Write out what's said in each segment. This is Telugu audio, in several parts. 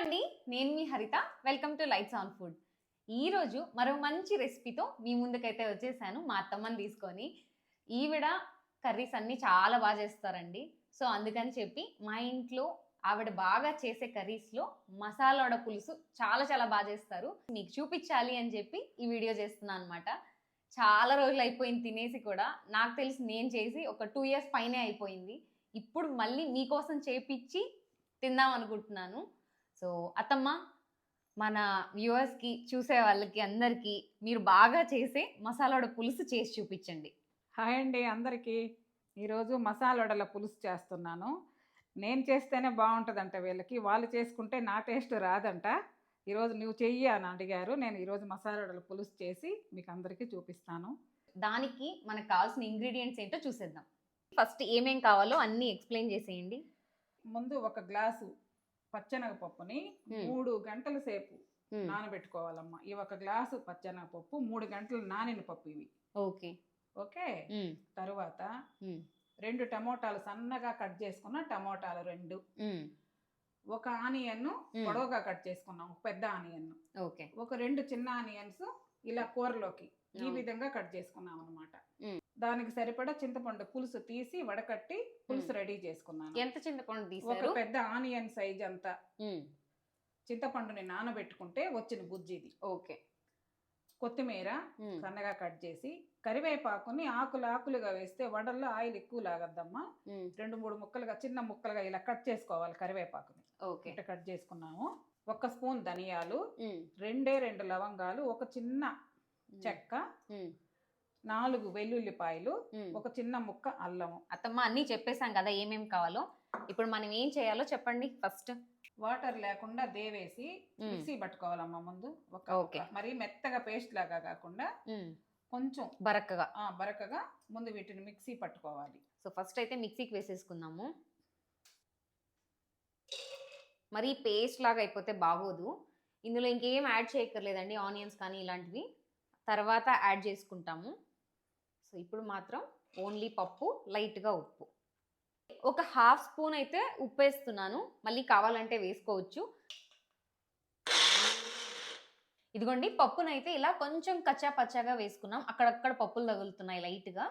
అండి నేను మీ Haritha. Welcome to lights on food ఈరోజు మరో మంచి రెసిపీతో మీ ముందుకైతే వచ్చేసాను మా అత్తమ్మని తీసుకొని. ఈవిడ కర్రీస్ అన్నీ చాలా బాగా చేస్తారండి. సో అందుకని చెప్పి మా ఇంట్లో ఆవిడ బాగా చేసే కర్రీస్లో మసాలాడ పులుసు చాలా చాలా బాగా చేస్తారు. మీకు చూపించాలి అని చెప్పి ఈ వీడియో చేస్తున్నాను అనమాట చాలా రోజులు అయిపోయింది తినేసి కూడా. నాకు తెలిసి నేను చేసి ఒక టూ ఇయర్స్ పైనే అయిపోయింది. ఇప్పుడు మళ్ళీ మీకోసం చేపించి తిందాం అనుకుంటున్నాను. సో అత్తమ్మ మన వ్యూవర్స్కి చూసే వాళ్ళకి అందరికీ మీరు బాగా చేసే మసాలా వడ పులుసు చేసి చూపించండి. హాయ్ అండి అందరికీ. ఈరోజు మసాలా వడల పులుసు చేస్తున్నాను. నేను చేస్తేనే బాగుంటుందంట వీళ్ళకి. వాళ్ళు చేసుకుంటే నా టేస్ట్ రాదంట. ఈరోజు నువ్వు చెయ్యి అని అడిగారు. నేను ఈరోజు మసాలా వడల పులుసు చేసి మీకు అందరికీ చూపిస్తాను. దానికి మనకు కావాల్సిన ఇంగ్రీడియంట్స్ ఏంటో చూసేద్దాం. ఫస్ట్ ఏమేం కావాలో అన్నీ ఎక్స్ప్లెయిన్ చేసేయండి. ముందు ఒక గ్లాసు పచ్చెనగపప్పుని. మూడు గంటల సేపు నానబెట్టుకోవాలమ్మా. ఈ ఒక గ్లాసు పచ్చెనగపప్పు మూడు గంటలు నానిన పప్పు ఇవి. ఓకే. ఓకే? తరువాత రెండు టమోటాలు సన్నగా కట్ చేసుకున్న టమోటాలు రెండు. ఒక ఆనియన్. పొడవుగా కట్ చేసుకున్నాం ఒక పెద్ద ఆనియన్ ఓకే. ఒక రెండు చిన్న ఆనియన్స్ ఇలా కూరలోకి ఈ. విధంగా కట్ చేసుకున్నాం అనమాట. దానికి సరిపడా చింతపండు పులుసు తీసి వడకట్టి పులుసు రెడీ చేసుకున్నాను. ఎంత చింతపండు ఒక పెద్ద ఆనియన్ సైజ్ అంతా. చింతపండుని నానబెట్టుకుంటే వచ్చిన బుజ్జి ఇది. ఓకే. కొత్తిమీర సన్నగా కట్ చేసి కరివేపాకుని ఆకులు ఆకులుగా వేస్తే వడల్లో ఆయిల్ ఎక్కువ లాగద్దమ్మా. రెండు మూడు ముక్కలుగా చిన్న ముక్కలుగా ఇలా కట్ చేసుకోవాలి కరివేపాకుని. ఓకే. ఇట్లా కట్ చేసుకున్నాము. ఒక స్పూన్ ధనియాలు రెండే రెండు లవంగాలు ఒక చిన్న చెక్క నాలుగు వెల్లుల్లిపాయలు. ఒక చిన్న ముక్క అల్లము. అత్తమ్మ అన్నీ చెప్పేసాం కదా ఏమేం కావాలో. ఇప్పుడు మనం ఏం చేయాలో చెప్పండి ఫస్ట్. వాటర్ లేకుండా దేవేసి మిక్సీ పట్టుకోవాలమ్మా ముందు. ఒక మరి మెత్తగా పేస్ట్ లాగా కాకుండా కొంచెం బరక్కగా. ఆ, బరకగా ముందు వీటిని మిక్సీ పట్టుకోవాలి. సో ఫస్ట్ అయితే మిక్సీకి వేసేసుకుందాము. మరి పేస్ట్ లాగా అయిపోతే బాగోదు. ఇందులో ఇంకేం యాడ్ చేయక్కర్లేదండి ఆనియన్స్ కానీ ఇలాంటివి. తర్వాత యాడ్ చేసుకుంటాము. సో ఇప్పుడు మాత్రం ఓన్లీ పప్పు లైట్గా ఉప్పు. ఒక హాఫ్ స్పూన్ అయితే ఉప్పు వేస్తున్నాను మళ్ళీ కావాలంటే వేసుకోవచ్చు. ఇదిగోండి పప్పునైతే ఇలా కొంచెం కచ్చా పచ్చాగా వేసుకున్నాం. అక్కడక్కడ పప్పులు తగులుతున్నాయి లైట్గా.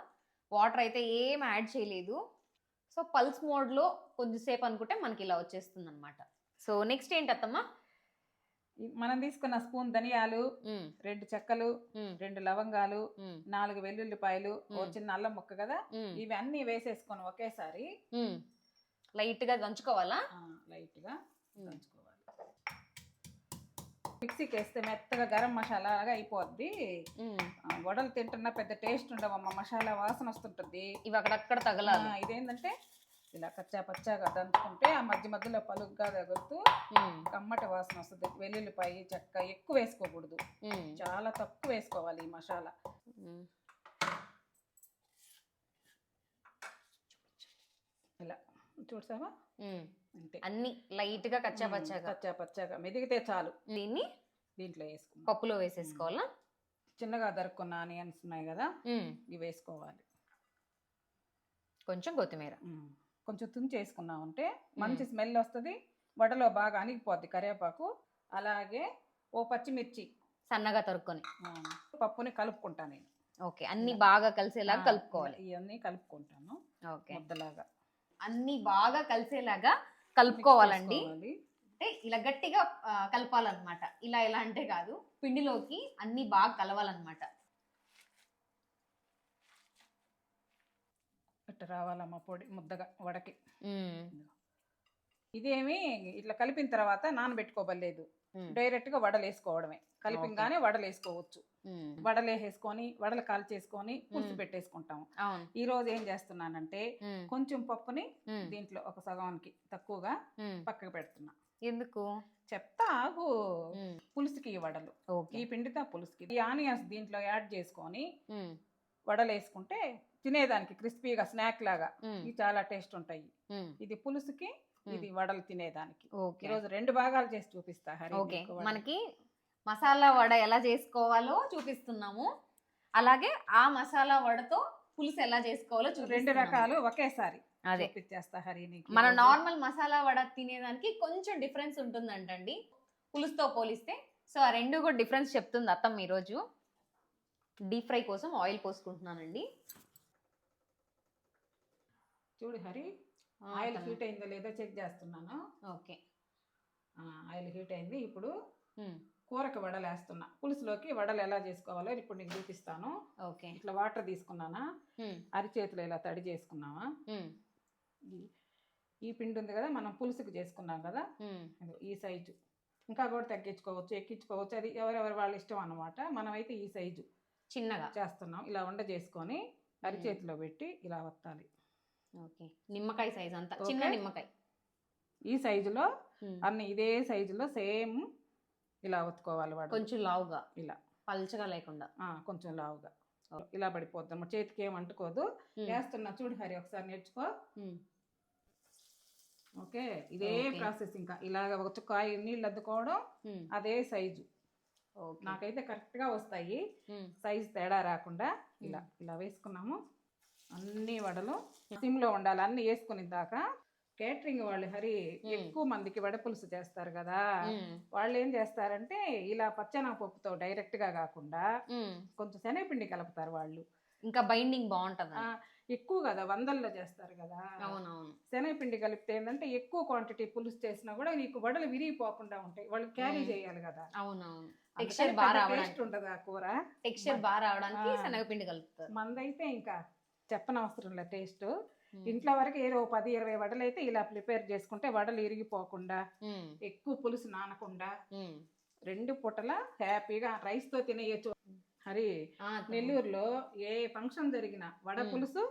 వాటర్ అయితే ఏం యాడ్ చేయలేదు. సో పల్స్ మోడ్లో కొద్దిసేపు అనుకుంటే మనకి ఇలా వచ్చేస్తుంది అనమాట సో నెక్స్ట్ ఏంటమ్మా మనం తీసుకున్న స్పూన్ ధనియాలు రెండు చెక్కలు రెండు లవంగాలు నాలుగు వెల్లుల్లిపాయలు ఓ. చిన్న అల్లం ముక్క కదా? ఇవి అన్ని వేసేసుకొని ఒకేసారి లైట్గా దంచుకోవాలా? ఆ, లైట్గా దంచుకోవాలి. మిక్సీకి వేస్తే మెత్తగా గరం మసాలా లాగా అయిపోద్ది వడలు తింటున్నా పెద్ద టేస్ట్ ఉండవమ్మ మసాలా వాసన వస్తుంటుంది. ఇవి అక్కడక్కడ ఆ, తగలాలి ఇదేంటంటే ఇలా కచ్చా పచ్చాగా దంచుకుంటే ఆ మధ్య మధ్యలో పలుగ్గా తగులుతూ కమ్మటి వాసన వస్తుంది. వెల్లుల్లిపాయ చెక్క ఎక్కువ వేసుకోకూడదు. చాలా తక్కువ వేసుకోవాలి ఈ మసాలా. ఇలా. చూసావా. అంతే. అన్ని లైట్గా కచ్చా పచ్చాగా. కచ్చా పచ్చాగా. మెదిగితే చాలు. దీన్ని దీంట్లో వేసుకున్నాం పప్పులో వేసేసుకోవాలా? చిన్నగా దరుక్కున్న ఆనియన్స్ ఉన్నాయి కదా? ఇవి వేసుకోవాలి. కొంచెం కొత్తిమీర. కొంచెం తుంచేసుకున్నామంటే మంచి స్మెల్ వస్తుంది వడలో బాగా అణిగిపోద్ది కరివేపాకు అలాగే ఓ పచ్చిమిర్చి. సన్నగా తరుక్కొని. పప్పుని కలుపుకుంటా నేను. ఓకే అన్ని బాగా కలిసేలాగా కలుపుకోవాలి. ఇవన్నీ కలుపుకుంటాను ఓకే. ముద్దలాగా. అన్ని బాగా కలిసేలాగా కలుపుకోవాలండి. అంటే ఇలా గట్టిగా కలపాలన్నమాట. ఇలా ఇలా అంటే కాదు పిండిలోకి అన్ని బాగా కలవాలన్నమాట. ఇట్లా రావాలమ్మ పొడి ముద్దగా వడకి. ఇదేమి ఇట్లా కలిపిన తర్వాత నానబెట్టుకోబలేదు డైరెక్ట్గా వడలు వేసుకోవడమే కలిపింగానే వడలు వేసుకోవచ్చు. వడలు వేసేసుకొని వడలు కాల్చేసుకొని పులుసు మ్. పెట్టేసుకుంటాం అవును. ఈ రోజు ఏం చేస్తున్నానంటే కొంచెం పప్పుని దీంట్లో ఒక సగానికి తక్కువగా. పక్కకు పెడుతున్నా. ఎందుకు? చెప్తా ఆగు. ఉమ్, పులుసుకి ఈ వడలు. ఈ పిండితో పులుసుకి. ఈ ఆనియన్స్ దీంట్లో యాడ్ చేసుకొని ఉమ్, వడలు వేసుకుంటే తినేదానికి క్రిస్పీగా స్నాక్ లాగా ఇవి చాలా టేస్ట్ ఉంటాయి. ఇది పులుసుకి. ఇది వడలు తినేదానికి. ఓకే. ఈరోజు రెండు భాగాలు చేసి చూపిస్తా హరి. మనకి మసాలా వడ ఎలా చేసుకోవాలో చూపిస్తున్నాము. అలాగే ఆ మసాలా వడతో పులుసు ఎలా చేసుకోవాలో రెండు. రకాలు ఒకేసారి అదే. చూపించేస్తా హరి నీకు మన. నార్మల్ మసాలా వడ తినేదానికి కొంచెం డిఫరెన్స్ ఉంటుందంటండి. పులుసుతో పోలిస్తే. సో ఆ రెండు కూడా డిఫరెన్స్ చెప్తుంది అత్తమ్మ ఈరోజు. డీప్ ఫ్రై కోసం ఆయిల్ పోసుకుంటున్నానండి. చూడు హరి ఆయిల్. హీట్ అయిందో లేదో చెక్ చేస్తున్నాను. ఓకే. ఆయిల్ హీట్ అయింది. ఇప్పుడు కూరకు వడలు వేస్తున్నా పులుసులోకి వడలు ఎలా చేసుకోవాలో ఇప్పుడు నీకు చూపిస్తాను. ఓకే. ఇట్లా వాటర్ తీసుకున్నానా? అరిచేతిలో ఇలా తడి చేసుకున్నావా? ఈ- పిండి ఉంది కదా మనం పులుసుకు చేసుకున్నాం కదా? ఈ సైజు. ఇంకా కూడా తగ్గించుకోవచ్చు ఎక్కించుకోవచ్చు. అది ఎవరెవరి వాళ్ళ ఇష్టం అన్నమాట. మనమైతే ఈ సైజు. చిన్నగా. చేస్తున్నాం. ఇలా వండ చేసుకొని అరిచేతిలో పెట్టి ఇలా వత్తాలి. ఓకే. నిమ్మకాయ సైజ్ అంతా. చిన్న. నిమ్మకాయ. ఈ సైజులో అన్ని ఇదే సైజులో సేమ్ ఇలా ఒత్తుకోవాలి వాడు. కొంచెం లావుగా. ఇలా. పల్చగా లేకుండా. కొంచెం లావుగా. ఇలా పడిపోద్ది అన్నమాట. చేతికి ఏం అంటుకోదు. వేస్తున్నా చూడు హరి ఒకసారి నేర్చుకో. ఓకే. ఇదే. ప్రాసెస్ ఇంకా. ఇలాగ ఒక చుక్కాయి నీళ్ళు అద్దుకోవడం అదే సైజు. నాకైతే కరెక్ట్గా వస్తాయి. సైజు తేడా రాకుండా ఇలా ఇలా వేసుకున్నాము. అన్ని వడలు సిమ్లో ఉండాలి. అన్ని వేసుకుని దాకా కేటరింగ్ వాళ్ళు హరి. ఎక్కువ మందికి వడ పులుసు చేస్తారు కదా. వాళ్ళు ఏం చేస్తారంటే ఇలా పచ్చనపప్పుతో డైరెక్ట్గా కాకుండా. కొంచెం శనగపిండి కలుపుతారు వాళ్ళు. ఇంకా బైండింగ్ బాగుంటది. ఎక్కువ కదా వందల్లో చేస్తారు కదా. అవునవును. శనగపిండి కలిపితే ఏంటంటే ఎక్కువ క్వాంటిటీ పులుసు చేసినా కూడా నీకు వడలు విరిగిపోకుండా ఉంటాయి. వాళ్ళు క్యారీ. చేయాలి కదా. అవునవును. టెక్స్చర్ బాగా రావడానికి. ఉండదు ఆ కూర. టెక్స్చర్ బాగా రావడానికి. శనగపిండి కలుపుతారు. మందైతే ఇంకా చెప్పనవసరం లే టేస్ట్ ఇంట్లో వరకు ఏదో పది ఇరవై వడలు అయితే ఇలా ప్రిపేర్ చేసుకుంటే వడలు ఇరిగిపోకుండా ఎక్కువ పులుసు నానకుండా. రెండు పూటల హ్యాపీగా రైస్తో తినేయచ్చు. హరి. నెల్లూరులో ఏ ఫంక్షన్ జరిగినా వడ. పులుసు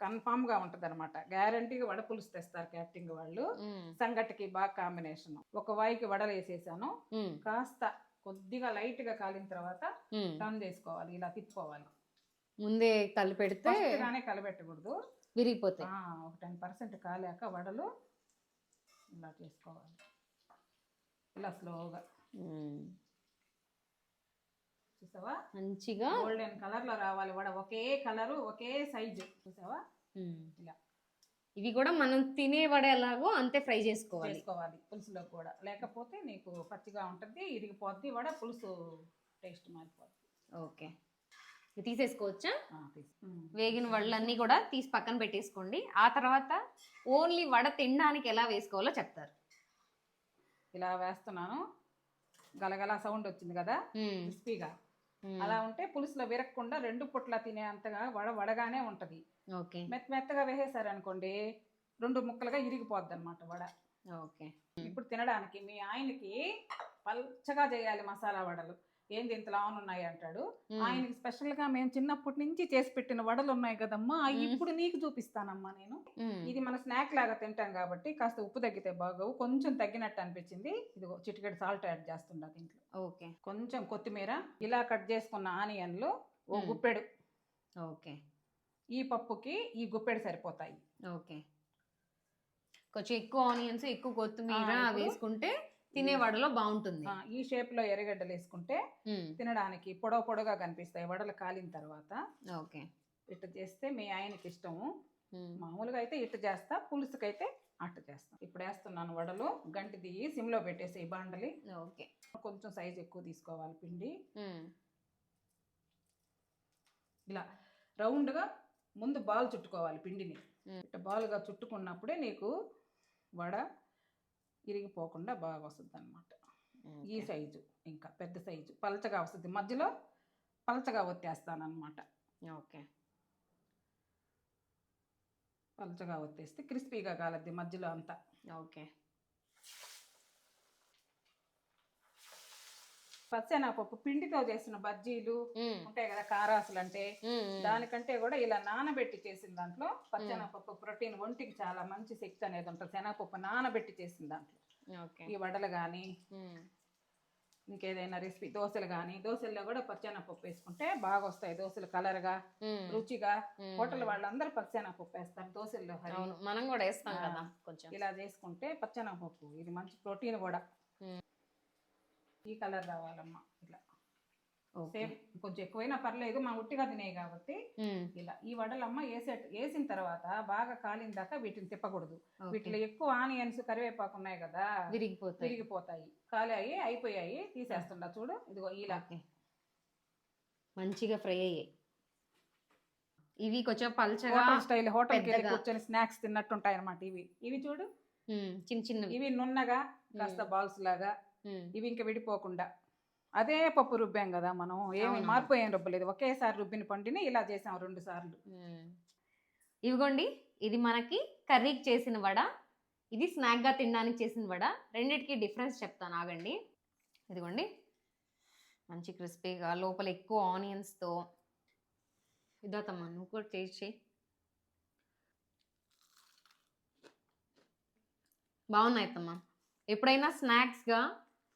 కన్ఫామ్గా ఉంటది అనమాట గ్యారంటీగా వడ పులుసు తెస్తారు క్యాటరింగ్ వాళ్ళు సంగటికి బాగా కాంబినేషన్. ఒక వాయికి వడలు వేసేసాను. కాస్త కొద్దిగా లైట్గా కాలిన తర్వాత. టర్న్ చేసుకోవాలి ఇలా తిప్పుకోవాలి. ముందే కలిపెడితే విరిగిపోతాయి. ఆ, ఒక టెన్ పర్సెంట్ కాలాక వడలు ఇలా చేసుకోవాలి. ఇలా స్లోగా. చూసావా? మంచిగా గోల్డెన్ కలర్లో రావాలి వడ. ఒకే కలరు ఒకే సైజు చూసావా. ఇలా. ఇవి కూడా మనం తినే వడ ఎలాగో అంతే ఫ్రై చేసుకోవాలి. చేసుకోవాలి పులుసులో కూడా. లేకపోతే నీకు పచ్చిగా ఉంటుంది ఇరిగిపోద్ది వడ పులుసు టేస్ట్ మారిపోద్ది. ఓకే. తీసేసుకోవచ్చా. వేగిన వడలన్నీ కూడా తీసి పక్కన పెట్టేసుకోండి. ఆ తర్వాత ఓన్లీ వడ తినడానికి ఎలా వేసుకోవాలో చెప్తారు. ఇలా వేస్తున్నాను. గలగల సౌండ్ వచ్చింది కదా? క్రిస్పీగా. అలా ఉంటే పులుసులో విరగకుండా రెండు పుట్ల తినే అంతగా వడ వడగానే ఉంటది. ఓకే. మెత్త మెత్తగా వేసేసారు అనుకోండి రెండు ముక్కలుగా ఇరిగిపోద్ది అనమాట వడ. ఓకే. ఇప్పుడు తినడానికి మీ ఆయనకి పల్చగా చేయాలి మసాలా వడలు. ఏంది ఇంత లావున ఉన్నాయి అంటాడు. ఉమ్, ఆయనకి స్పెషల్గా మేము చిన్నప్పటి నుంచి చేసి పెట్టిన వడలు ఉన్నాయి కదమ్మా. ఇప్పుడు నీకు చూపిస్తానమ్మా నేను. ఇది మన స్నాక్ లాగా తింటాం కాబట్టి కాస్త ఉప్పు తగ్గితే బాగోవు కొంచెం తగ్గినట్టు అనిపించింది. ఇది చిటికెడు సాల్ట్ యాడ్ చేస్తుండ దీంట్లో. ఓకే. కొంచెం కొత్తిమీర ఇలా కట్ చేసుకున్న ఆనియన్లు ఓ. గుప్పెడు. ఓకే. ఈ పప్పుకి ఈ గుప్పెడు సరిపోతాయి. ఓకే. కొంచెం ఎక్కువ ఆనియన్స్ ఎక్కువ కొత్తిమీర వేసుకుంటే తినే వడలో బాగుంటుంది. ఈ షేప్లో ఎర్రగడ్డలు వేసుకుంటే తినడానికి పొడవు పొడవుగా కనిపిస్తాయి. వడలు కాలిన తర్వాత ఓకే. ఇట్ట చేస్తే మీ ఆయనకి ఇష్టము. మామూలుగా అయితే ఇట్ట చేస్తా పులుసుకైతే అట్ట చేస్తాం. ఇప్పుడు వేస్తున్నాను వడలు. గంటి దిగి సిమ్లో పెట్టేసి బాండలి. ఓకే. కొంచెం సైజ్ ఎక్కువ తీసుకోవాలి పిండి. ఇలా రౌండ్గా ముందు బాల్ చుట్టుకోవాలి పిండిని. ఇట్ట బాల్గా చుట్టుకున్నప్పుడే నీకు వడ ఇరిగిపోకుండా బాగా వస్తుంది అనమాట ఈ. సైజు ఇంకా పెద్ద సైజు పలచగా వస్తుంది. మధ్యలో పలచగా అనమాట ఓకే. పలచగా ఒత్తేస్తే క్రిస్పీగా కాలద్ది మధ్యలో అంతా. ఓకే. పచ్చెనపప్పు పిండితో చేసిన బజ్జీలు ఉంటాయి కదా కారాసులు అంటే. దానికంటే కూడా ఇలా నానబెట్టి చేసిన దాంట్లో పచ్చెనపప్పు ప్రోటీన్ ఒంటికి చాలా మంచి శక్తి అనేది ఉంటుంది. శనగపప్పు నానబెట్టి చేసిన దాంట్లో. ఈ వడలు కానీ ఇంకేదైనా రెసిపీ దోశలు కానీ దోశల్లో కూడా పచ్చెనపప్పు వేసుకుంటే బాగా వస్తాయి దోశలు కలర్గా ఉమ్, రుచిగా. హోటల్ వాళ్ళందరూ పచ్చెనపప్పు వేస్తారు. దోశల్లో మనం కూడా వేస్తాం. కదా కొంచెం. ఇలా చేసుకుంటే పచ్చెనపప్పు ఇది మంచి ప్రోటీన్ కూడా. ఈ కలర్ రావాలమ్మా ఇట్లా. సేమ్ కొంచెం ఎక్కువైనా పర్లేదు మా ఉట్టిగా తినేవి కాబట్టి. ఇలా. ఈ వడలమ్మ వేసే వేసిన తర్వాత బాగా కాలిన దాకా వీటిని తిప్పకూడదు. వీటిలో ఎక్కువ ఆనియన్స్ కరివేపాకు ఉన్నాయి కదా విరిగిపోతాయి. తిరిగిపోతాయి కాలాయి అయిపోయాయి. తీసేస్తుండ చూడు. ఇదిగో ఇలా. మంచిగా ఫ్రై అయ్యాయి. ఇవి కొంచెం పల్చగా స్టైల్ హోటల్. కూర్చొని స్నాక్స్ తిన్నట్టుంటాయి అనమాట ఇవి. ఇవి చూడు. చిన్న చిన్నవి. ఇవి నున్నగా కాస్త బాల్స్ లాగా. ఇవి ఇంకా విడిపోకుండా. అదే పప్పు రుబ్బాం కదా మనం ఏమి. మార్పు ఏం రుబ్బలేదు. ఒకేసారి రుబ్బిన పండిని ఇలా చేసాం రెండు సార్లు. ఇవిగోండి ఇది మనకి కర్రీకి చేసిన వడ ఇది స్నాక్గా తినడానికి చేసిన వడ. రెండిటికి డిఫరెన్స్ చెప్తాను ఆగండి. ఇదిగోండి. మంచి క్రిస్పీగా లోపల ఎక్కువ ఆనియన్స్తో. ఇదోతమ్మా నువ్వు కూడా టేస్ట్ చేయి. బాగున్నాయి అత్తమ్మా. ఎప్పుడైనా స్నాక్స్గా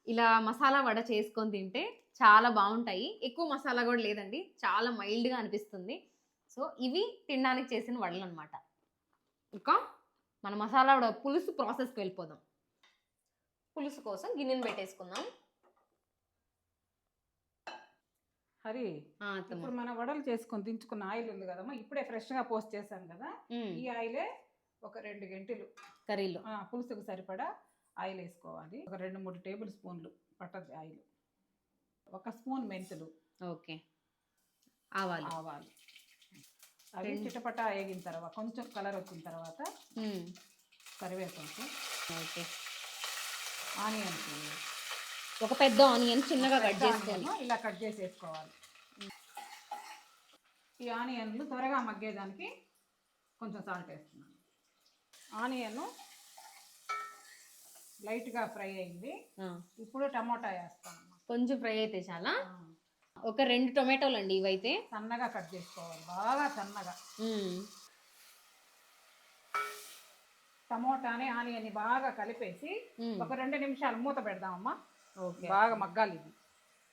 ఇలా మసాలా వడ చేసుకొని తింటే చాలా బాగుంటాయి. ఎక్కువ మసాలా కూడా లేదండి. చాలా మైల్డ్గా అనిపిస్తుంది. సో ఇవి తినడానికి చేసిన వడలు అనమాట ఇంకా మన మసాలా వడ పులుసు ప్రాసెస్కి వెళ్ళిపోదాం. పులుసు కోసం గిన్నెను పెట్టేసుకుందాం. హరి. ఇప్పుడు మన వడలు చేసుకొని దించుకున్న ఆయిల్ ఉంది కదమ్మా. ఇప్పుడే ఫ్రెష్గా పోస్ట్ చేశాం కదా. ఈ ఆయిలే ఒక రెండు గంటలు. కర్రీలో. పులుసుకు సరిపడా ఆయిల్ వేసుకోవాలి. ఒక రెండు మూడు టేబుల్ స్పూన్లు పట్టది ఆయిల్. ఒక స్పూన్ మెంతులు. ఓకే. ఆవాలు. ఆవాలు. అవి. చిటపట వేగిన తర్వాత కొంచెం కలర్ వచ్చిన తర్వాత కరివేపాకు. ఓకే. ఆనియన్స్. ఒక పెద్ద ఆనియన్ చిన్నగా కట్ చేసుకొని ఇలా కట్ చేసి వేసుకోవాలి ఈ ఆనియన్లు త్వరగా మగ్గేదానికి కొంచెం సాల్ట్ వేస్తున్నాను. ఆనియన్ లైట్గా ఫ్రై అయింది. ఇప్పుడు టమోటా వేస్తాను కొంచెం ఫ్రై అయితే చాలా. ఒక రెండు టొమాటోలు అండి ఇవైతే. సన్నగా కట్ చేసుకోవాలి. బాగా సన్నగా. టమోటాని ఆనియన్ బాగా కలిపేసి ఒక రెండు నిమిషాలు మూత పెడదామమ్మా. ఓకే. బాగా మగ్గాలి ఇది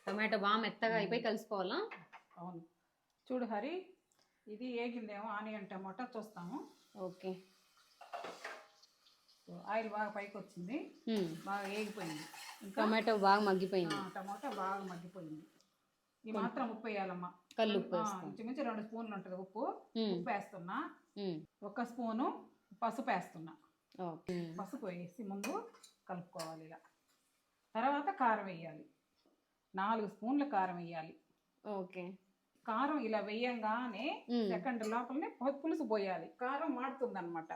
టొమాటో బాగా మెత్తగా అయిపోయి కలిసిపోవాలా? అవును. చూడు హరి ఇది ఏగిందేమో ఆనియన్ టమోటా చూస్తాము. ఓకే. ఆయిల్ బాగా పైకి వచ్చింది బాగా ఏగిపోయింది ఇంకా టొమాటో బాగా మగ్గిపోయింది. టమాటా బాగా మగ్గిపోయింది. ఈ మాత్రం ఉప్పు వేయాలమ్మా. కళ్ళు ఉప్పు ఇంచుమించు రెండు స్పూన్లు ఉంటుంది ఉప్పు. ఉప్పు వేస్తున్నా. ఒక స్పూను పసుపు వేస్తున్నా. పసుపు వేసి ముందు కలుపుకోవాలి ఇలా. తర్వాత కారం వేయాలి. నాలుగు స్పూన్ల కారం వేయాలి. ఓకే. కారం ఇలా వేయంగానే సెకండ్ లోపలనే పులుసు పోయాలి. కారం మాడుతుంది అనమాట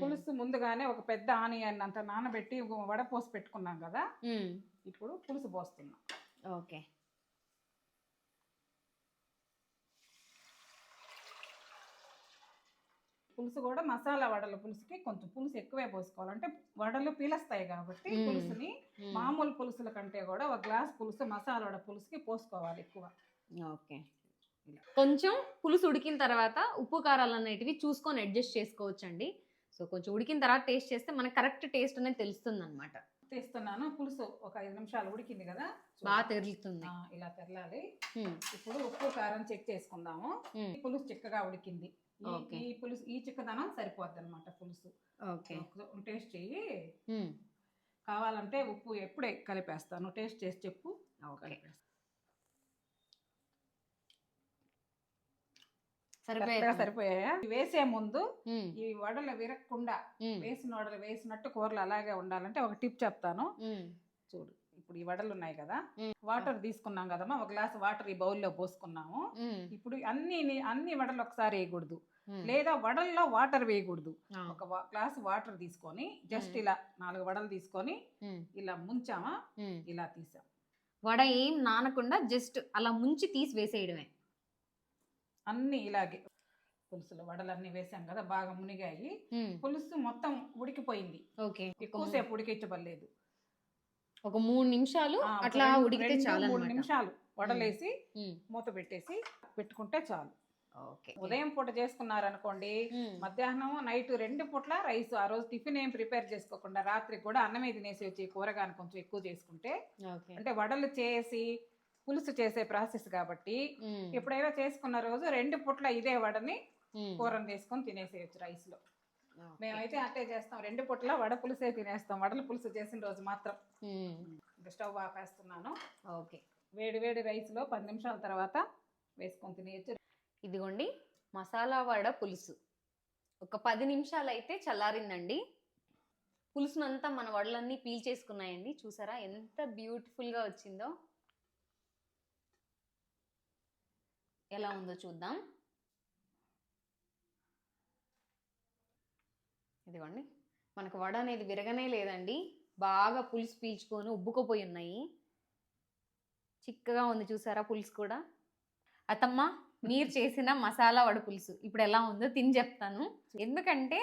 పులుసు ముందుగానే ఒక పెద్ద ఆనియన్ అంత నానబెట్టి వడపోసి పెట్టుకున్నాం కదా? ఇప్పుడు పులుసు పోస్తున్నాం. ఓకే. పులుసు కూడా మసాలా వడల పులుసుకి కొంచెం పులుసు ఎక్కువే పోసుకోవాలి. అంటే వడలు పీలస్తాయి కాబట్టి. పులుసుని మామూలు పులుసుల కంటే కూడా ఒక గ్లాస్ పులుసు మసాలా వడ పులుసుకి పోసుకోవాలి ఎక్కువ. ఓకే. కొంచెం పులుసు ఉడికిన తర్వాత ఉప్పు కారాలు అనేటివి చూసుకొని అడ్జస్ట్ చేసుకోవచ్చండి. సో కొంచెం ఉడికిన తర్వాత టేస్ట్ చేస్తే మనకి కరెక్ట్ టేస్ట్ అనేది తెలుస్తుంది అనమాట తీస్తున్నాను. పులుసు ఒక ఐదు నిమిషాలు ఉడికింది కదా. బాగా తెరులుతుంది. ఇలా తెరలాలి. ఇప్పుడు ఉప్పు కారం చెక్ చేసుకుందాము. పులుసు చిక్కగా ఉడికింది. ఈ- పులుసు ఈ చిక్కదనం సరిపోద్ది అనమాట పులుసు టేస్ట్ చెయ్యి. కావాలంటే ఉప్పు ఎప్పుడే కలిపేస్తాను. టేస్ట్ చేసి చెప్పు. కలిపేస్తాను. సరిపోయే కరెక్ట్గా సరిపోయాయా ఇవి వేసే ముందు ఈ వడలు విరగకుండా ఉమ్, వేసిన వడలు వేసినట్టు కూరలు అలాగే ఉండాలంటే ఒక టిప్ చెప్తాను. చూడు ఇప్పుడు ఈ వడలు ఉన్నాయి కదా. వాటర్ తీసుకున్నాం కదమ్మా ఒక గ్లాస్ వాటర్ ఈ బౌల్లో పోసుకున్నాము. ఇప్పుడు అన్ని అన్ని వడలు ఒకసారి వేయకూడదు. లేదా వడల్లో వాటర్ వేయకూడదు. ఒక గ్లాస్ వాటర్ తీసుకొని జస్ట్. ఇలా నాలుగు వడలు తీసుకొని ఇలా ముంచామా. ఇలా తీసాం. వడ ఏం నానకుండా జస్ట్ అలా ముంచి తీసి వేసేయడమే. అన్ని ఇలాగే పులుసులు వడలన్నీ వేసాం కదా బాగా మునిగాయి. పులుసు మొత్తం ఉడికిపోయింది. ఓకే. ఎక్కువసేపు ఉడికించబడలేదు. ఒక మూడు నిమిషాలు అట్లా ఉడికితే చాలు మూడు. నిమిషాలు వడలేసి మూత పెట్టేసి పెట్టుకుంటే చాలు. ఉదయం పూట చేసుకున్నారనుకోండి మధ్యాహ్నం నైట్ రెండు పూట్ల రైస్ ఆ రోజు టిఫిన్ ఏం ప్రిపేర్ చేసుకోకుండా రాత్రికి కూడా అన్నమే తినేసి వచ్చి కూరగాయలు కొంచెం ఎక్కువ చేసుకుంటే అంటే వడలు చేసి పులుసు చేసే ప్రాసెస్ కాబట్టి ఎప్పుడైనా చేసుకున్న రోజు రెండు పూట్ల ఇదే వడని కూరని తీసుకొని తినేసేయచ్చు రైస్లో. మేమైతే అట్టే చేస్తాం. రెండు పూట్ల వడ పులుసే తినేస్తాం. వడల పులుసు చేసిన రోజు మాత్రం. స్టవ్ ఆపేస్తున్నాను. ఓకే. వేడి వేడి రైస్లో పది నిమిషాల తర్వాత వేసుకొని తినేయచ్చు. ఇదిగోండి మసాలా వడ పులుసు. ఒక పది నిమిషాలు అయితే చల్లారిందండి. పులుసునంతా మన వడలన్నీ పీల్ చేసుకున్నాయండి చూసారా ఎంత బ్యూటిఫుల్గా వచ్చిందో. ఎలా ఉందో చూద్దాం. ఇదిగోండి. మనకు వడ అనేది విరగనే లేదండి. బాగా పులుసు పీల్చుకొని ఉబ్బుకుపోయి ఉన్నాయి. చిక్కగా ఉంది చూసారా పులుసు కూడా? అతమ్మ మీరు చేసిన మసాలా వడ పులుసు ఇప్పుడు ఎలా ఉందో తిని చెప్తాను. ఎందుకంటే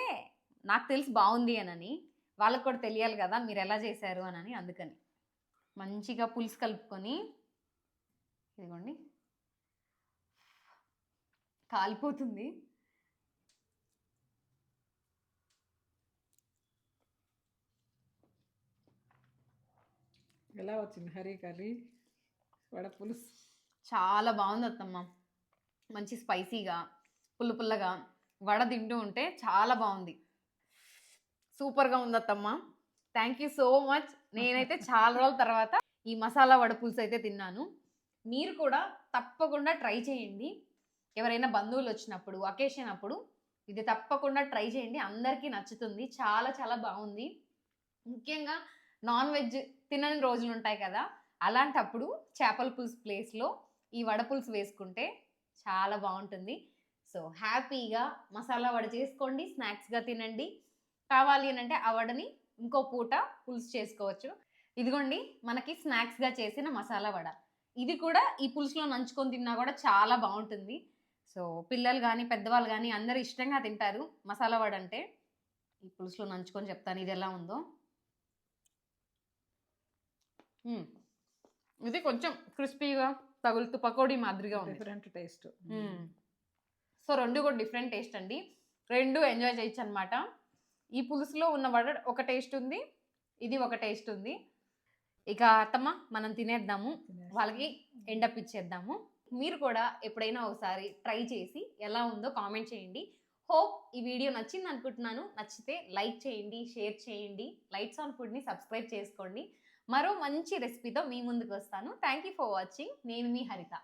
నాకు తెలిసి బాగుంది అనని. వాళ్ళకు కూడా తెలియాలి కదా మీరు ఎలా చేశారు అనని అందుకని. మంచిగా పులుసు కలుపుకొని ఇదిగోండి. కాలిపోతుంది. ఎలా వచ్చింది హరీ కర్రీ? వడ పులుసు. చాలా బాగుంది అత్తమ్మ మంచి స్పైసీగా పుల్ల పుల్లగా వడ తింటూ ఉంటే చాలా బాగుంది. సూపర్గా ఉంది అత్తమ్మ థ్యాంక్ యూ సో మచ్ నేనైతే చాలా రోజుల తర్వాత ఈ మసాలా వడ పులుసు అయితే తిన్నాను. మీరు కూడా తప్పకుండా ట్రై చేయండి. ఎవరైనా బంధువులు వచ్చినప్పుడు అకేషన్ అప్పుడు ఇది తప్పకుండా ట్రై చేయండి. అందరికీ నచ్చుతుంది. చాలా చాలా బాగుంది. ముఖ్యంగా నాన్ వెజ్ తినని రోజులు ఉంటాయి కదా అలాంటప్పుడు చేపల పులుసు ప్లేస్లో ఈ వడపులుసు వేసుకుంటే చాలా బాగుంటుంది. సో హ్యాపీగా మసాలా వడ చేసుకోండి స్నాక్స్గా తినండి. కావాలి అని అంటే ఆ వడని ఇంకో పూట పులుసు చేసుకోవచ్చు. ఇదిగోండి మనకి స్నాక్స్గా చేసిన మసాలా వడ. ఇది కూడా ఈ పులుసులో నంచుకొని తిన్నా కూడా చాలా బాగుంటుంది. సో పిల్లలు కానీ పెద్దవాళ్ళు కానీ అందరూ ఇష్టంగా తింటారు మసాలా వడ అంటే. ఈ పులుసులో నంచుకొని చెప్తాను ఇది ఎలా ఉందో. ఇది కొంచెం క్రిస్పీగా తగులుతూ పకోడీ మాదిరిగా ఉంది. Different taste. సో రెండు కూడా డిఫరెంట్ టేస్ట్ అండి. రెండు ఎంజాయ్ చేయొచ్చు అనమాట ఈ పులుసులో ఉన్న వడ ఒక టేస్ట్ ఉంది ఇది ఒక టేస్ట్ ఉంది. ఇక అత్తమ్మ మనం తినేద్దాము. వాళ్ళకి ఎండప్ ఇచ్చేద్దాము మీరు కూడా ఎప్పుడైనా ఒకసారి ట్రై చేసి ఎలా ఉందో కామెంట్ చేయండి. హోప్ ఈ వీడియో నచ్చింది అనుకుంటున్నాను. నచ్చితే లైక్ చేయండి షేర్ చేయండి లైట్స్ ఆన్ ఫుడ్ని సబ్స్క్రైబ్ చేసుకోండి. మరో మంచి రెసిపీతో మీ ముందుకు వస్తాను. Thank you for watching. నేను మీ హరిత.